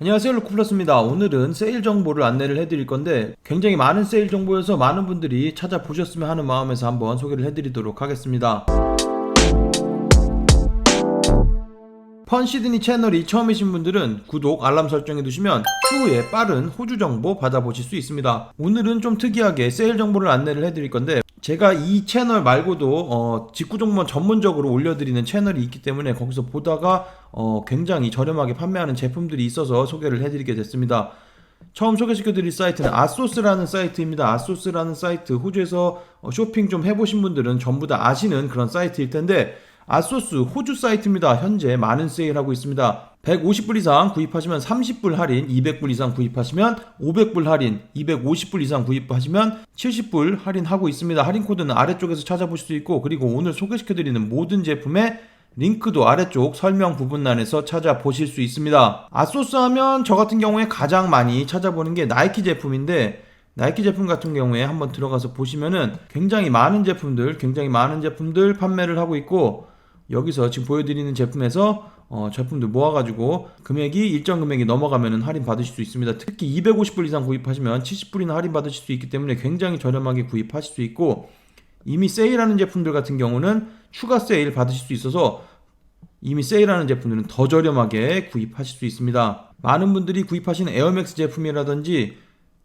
안녕하세요 루쿠플러스입니다. 오늘은 세일 정보를 안내를 해드릴 건데 굉장히 많은 세일 정보여서 많은 분들이 찾아보셨으면 하는 마음에서 한번 소개를 해드리도록 하겠습니다. 펀시드니 채널이 처음이신 분들은 구독, 알람 설정해 두시면 추후에 빠른 호주 정보 받아보실 수 있습니다. 오늘은 좀 특이하게 세일 정보를 안내를 해드릴 건데 제가 이 채널 말고도 어, 직구 종목 전문적으로 올려드리는 채널이 있기 때문에 거기서 보다가 어, 굉장히 저렴하게 판매하는 제품들이 있어서 소개를 해드리게 됐습니다. 처음 소개시켜드릴 사이트는 아소스라는 사이트입니다. 아소스라는 사이트 호주에서 어, 쇼핑 좀 해보신 분들은 전부 다 아시는 그런 사이트일 텐데 아소스 호주 사이트입니다. 현재 많은 세일하고 있습니다. 150불 이상 구입하시면 30불 할인, 200불 이상 구입하시면 500불 할인, 250불 이상 구입하시면 70불 할인하고 있습니다. 할인 코드는 아래쪽에서 찾아보실 수 있고 그리고 오늘 소개시켜드리는 모든 제품의 링크도 아래쪽 설명 부분란에서 찾아보실 수 있습니다. 아소스 하면 저 같은 경우에 가장 많이 찾아보는 게 나이키 제품인데 나이키 제품 같은 경우에 한번 들어가서 보시면은 굉장히 많은 제품들, 굉장히 많은 제품들 판매를 하고 있고 여기서 지금 보여드리는 제품에서 어, 제품들 모아가지고 금액이 일정 금액이 넘어가면 할인 받으실 수 있습니다. 특히 250불 이상 구입하시면 70불이나 할인 받으실 수 있기 때문에 굉장히 저렴하게 구입하실 수 있고 이미 세일하는 제품들 같은 경우는 추가 세일 받으실 수 있어서 이미 세일하는 제품들은 더 저렴하게 구입하실 수 있습니다. 많은 분들이 구입하시는 에어맥스 제품이라든지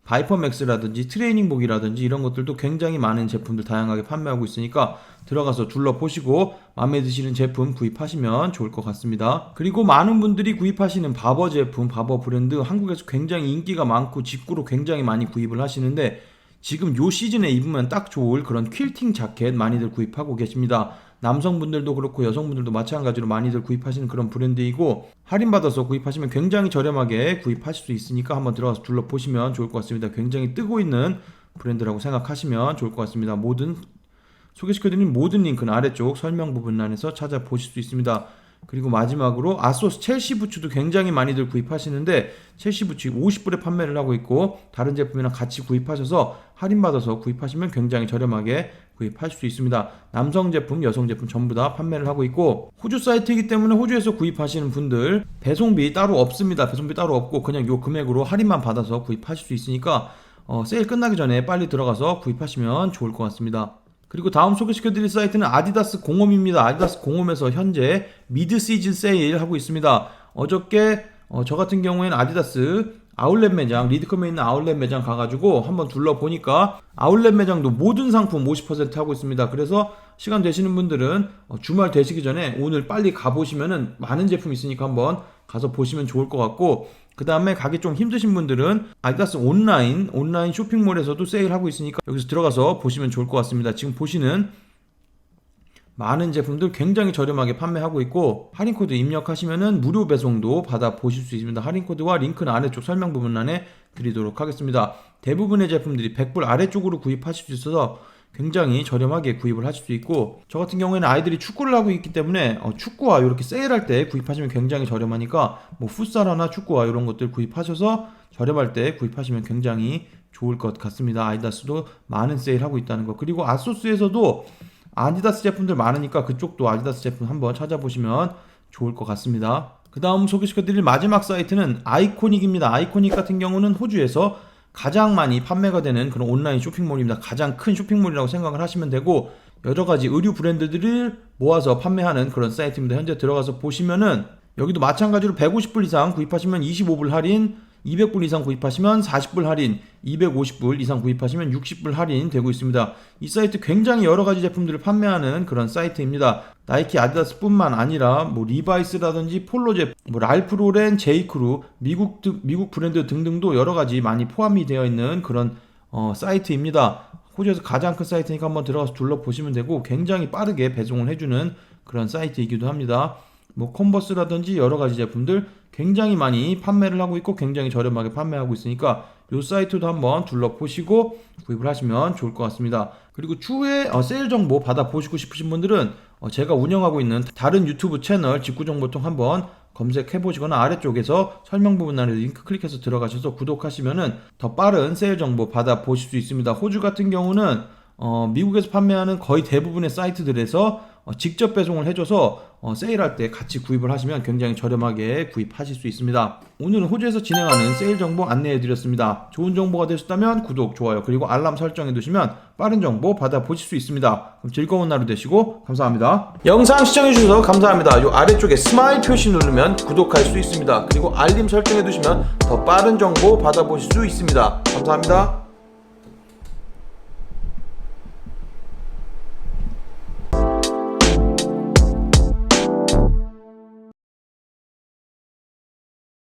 바이퍼맥스라든지 트레이닝복이라든지 이런 것들도 굉장히 많은 제품들 다양하게 판매하고 있으니까 들어가서 둘러보시고 마음에 드시는 제품 구입하시면 좋을 것 같습니다. 그리고 많은 분들이 구입하시는 바버 제품, 바버 브랜드 한국에서 굉장히 인기가 많고 직구로 굉장히 많이 구입을 하시는데 지금 요 시즌에 입으면 딱 좋을 그런 퀼팅 자켓 많이들 구입하고 계십니다. 남성분들도 그렇고 여성분들도 마찬가지로 많이들 구입하시는 그런 브랜드이고 할인받아서 구입하시면 굉장히 저렴하게 구입하실 수 있으니까 한번 들어가서 둘러보시면 좋을 것 같습니다. 굉장히 뜨고 있는 브랜드라고 생각하시면 좋을 것 같습니다. 모든 소개시켜드린 모든 링크는 아래쪽 설명 부분란에서 찾아보실 수 있습니다. 그리고 마지막으로 아소스 첼시 부츠도 굉장히 많이들 구입하시는데 첼시 부츠 50불에 판매를 하고 있고 다른 제품이랑 같이 구입하셔서 할인받아서 구입하시면 굉장히 저렴하게 구입하실 수 있습니다. 남성 제품, 여성 제품 전부 다 판매를 하고 있고 호주 사이트이기 때문에 호주에서 구입하시는 분들 배송비 따로 없습니다. 배송비 따로 없고 그냥 요 금액으로 할인만 받아서 구입하실 수 있으니까 어, 세일 끝나기 전에 빨리 들어가서 구입하시면 좋을 것 같습니다. 그리고 다음 소개시켜드릴 사이트는 아디다스 공홈입니다. 아디다스 공홈에서 현재 미드 시즌 세일 하고 있습니다. 어저께 어, 저 같은 경우에는 아디다스 아울렛 매장, 리드컴에 있는 아울렛 매장 가가지고 한번 둘러보니까 아울렛 매장도 모든 상품 50% 하고 있습니다. 그래서 시간 되시는 분들은 어, 주말 되시기 전에 오늘 빨리 가보시면은 많은 제품 있으니까 한번 가서 보시면 좋을 것 같고 그 다음에 가기 좀 힘드신 분들은 아디다스 온라인 온라인 쇼핑몰에서도 세일하고 있으니까 여기서 들어가서 보시면 좋을 것 같습니다. 지금 보시는 많은 제품들 굉장히 저렴하게 판매하고 있고 할인 코드 입력하시면은 무료 배송도 받아 보실 수 있습니다. 할인 코드와 링크는 아래쪽 설명 부분란에 드리도록 하겠습니다. 대부분의 제품들이 100불 아래쪽으로 구입하실 수 있어서 굉장히 저렴하게 구입을 하실 수 있고 저 같은 경우에는 아이들이 축구를 하고 있기 때문에 어, 축구화 이렇게 세일할 때 구입하시면 굉장히 저렴하니까 뭐 풋살하나 축구화 이런 것들 구입하셔서 저렴할 때 구입하시면 굉장히 좋을 것 같습니다. 아디다스도 많은 세일하고 있다는 거 그리고 아소스에서도 아디다스 제품들 많으니까 그쪽도 아디다스 제품 한번 찾아보시면 좋을 것 같습니다. 그 다음 소개시켜드릴 마지막 사이트는 아이코닉입니다. 아이코닉 같은 경우는 호주에서 가장 많이 판매가 되는 그런 온라인 쇼핑몰입니다. 가장 큰 쇼핑몰이라고 생각을 하시면 되고 여러 가지 의류 브랜드들을 모아서 판매하는 그런 사이트입니다. 현재 들어가서 보시면은 여기도 마찬가지로 150불 이상 구입하시면 25불 할인, 200불 이상 구입하시면 40불 할인, 250불 이상 구입하시면 60불 할인 되고 있습니다. 이 사이트 굉장히 여러 가지 제품들을 판매하는 그런 사이트입니다. 나이키, 아디다스뿐만 아니라 뭐 리바이스라든지 폴로 제품, 뭐 랄프 로렌, 제이크루, 미국 드- 미국 브랜드 등등도 여러 가지 많이 포함이 되어 있는 그런 어, 사이트입니다. 호주에서 가장 큰 사이트니까 한번 들어가서 둘러보시면 되고 굉장히 빠르게 배송을 해주는 그런 사이트이기도 합니다. 뭐 컨버스라든지 여러 가지 제품들 굉장히 많이 판매를 하고 있고 굉장히 저렴하게 판매하고 있으니까 이 사이트도 한번 둘러보시고 구입을 하시면 좋을 것 같습니다. 그리고 추후에 어, 세일 정보 받아보시고 싶으신 분들은 어, 제가 운영하고 있는 다른 유튜브 채널 직구정보통 한번 검색해 보시거나 아래쪽에서 설명 부분란에 링크 클릭해서 들어가셔서 구독하시면은 더 빠른 세일 정보 받아 보실 수 있습니다. 호주 같은 경우는 어, 미국에서 판매하는 거의 대부분의 사이트들에서 어, 직접 배송을 해줘서 어, 세일할 때 같이 구입을 하시면 굉장히 저렴하게 구입하실 수 있습니다. 오늘은 호주에서 진행하는 세일 정보 안내해드렸습니다. 좋은 정보가 되셨다면 구독, 좋아요, 그리고 알람 설정해두시면 빠른 정보 받아보실 수 있습니다. 그럼 즐거운 하루 되시고 감사합니다. 영상 시청해주셔서 감사합니다. 요 아래쪽에 스마일 표시 누르면 구독할 수 있습니다. 그리고 알림 설정해두시면 더 빠른 정보 받아보실 수 있습니다. 감사합니다.